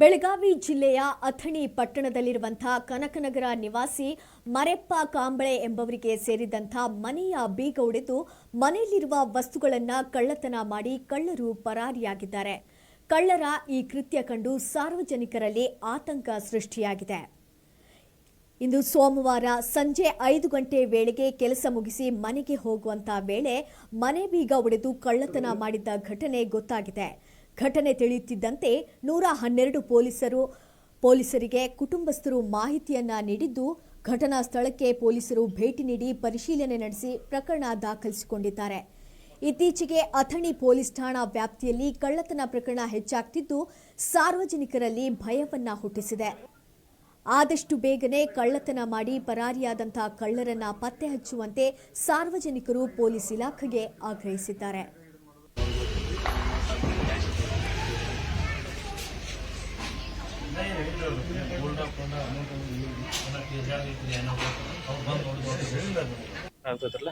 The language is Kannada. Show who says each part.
Speaker 1: ಬೆಳಗಾವಿ ಜಿಲ್ಲೆಯ ಅಥಣಿ ಪಟ್ಟಣದಲ್ಲಿರುವಂತಹ ಕನಕನಗರ ನಿವಾಸಿ ಮರೆಪ್ಪ ಕಾಂಬಳೆ ಎಂಬವರಿಗೆ ಸೇರಿದಂಥ ಮನೆಯ ಬೀಗ ಒಡೆದು ಮನೆಯಲ್ಲಿರುವ ವಸ್ತುಗಳನ್ನು ಕಳ್ಳತನ ಮಾಡಿ ಕಳ್ಳರು ಪರಾರಿಯಾಗಿದ್ದಾರೆ. ಕಳ್ಳರ ಈ ಕೃತ್ಯ ಕಂಡು ಸಾರ್ವಜನಿಕರಲ್ಲಿ ಆತಂಕ ಸೃಷ್ಟಿಯಾಗಿದೆ. ಇಂದು ಸೋಮವಾರ ಸಂಜೆ ಐದು ಗಂಟೆ ವೇಳೆಗೆ ಕೆಲಸ ಮುಗಿಸಿ ಮನೆಗೆ ಹೋಗುವಂತ ವೇಳೆ ಮನೆ ಬೀಗ ಒಡೆದು ಕಳ್ಳತನ ಮಾಡಿದ್ದ ಘಟನೆ ಗೊತ್ತಾಗಿದೆ. ಘಟನೆ ತಿಳಿಯುತ್ತಿದ್ದಂತೆ ನೂರ ಹನ್ನೆರಡು ಪೊಲೀಸರು, ಪೊಲೀಸರಿಗೆ ಕುಟುಂಬಸ್ಥರು ಮಾಹಿತಿಯನ್ನ ನೀಡಿದ್ದು, ಘಟನಾ ಸ್ಥಳಕ್ಕೆ ಪೊಲೀಸರು ಭೇಟಿ ನೀಡಿ ಪರಿಶೀಲನೆ ನಡೆಸಿ ಪ್ರಕರಣ ದಾಖಲಿಸಿಕೊಂಡಿದ್ದಾರೆ. ಇತ್ತೀಚೆಗೆ ಅಥಣಿ ಪೊಲೀಸ್ ಠಾಣಾ ವ್ಯಾಪ್ತಿಯಲ್ಲಿ ಕಳ್ಳತನ ಪ್ರಕರಣ ಹೆಚ್ಚಾಗ್ತಿದ್ದು, ಸಾರ್ವಜನಿಕರಲ್ಲಿ ಭಯವನ್ನ ಹುಟ್ಟಿಸಿದೆ. ಆದಷ್ಟು ಬೇಗನೆ ಕಳ್ಳತನ ಮಾಡಿ ಪರಾರಿಯಾದಂತಹ ಕಳ್ಳರನ್ನ ಪತ್ತೆ ಹಚ್ಚುವಂತೆ ಸಾರ್ವಜನಿಕರು ಪೊಲೀಸ್ ಇಲಾಖೆಗೆ ಆಗ್ರಹಿಸಿದ್ದಾರೆ.
Speaker 2: ಆಗ್ತೈತ್ರಲ್ಲ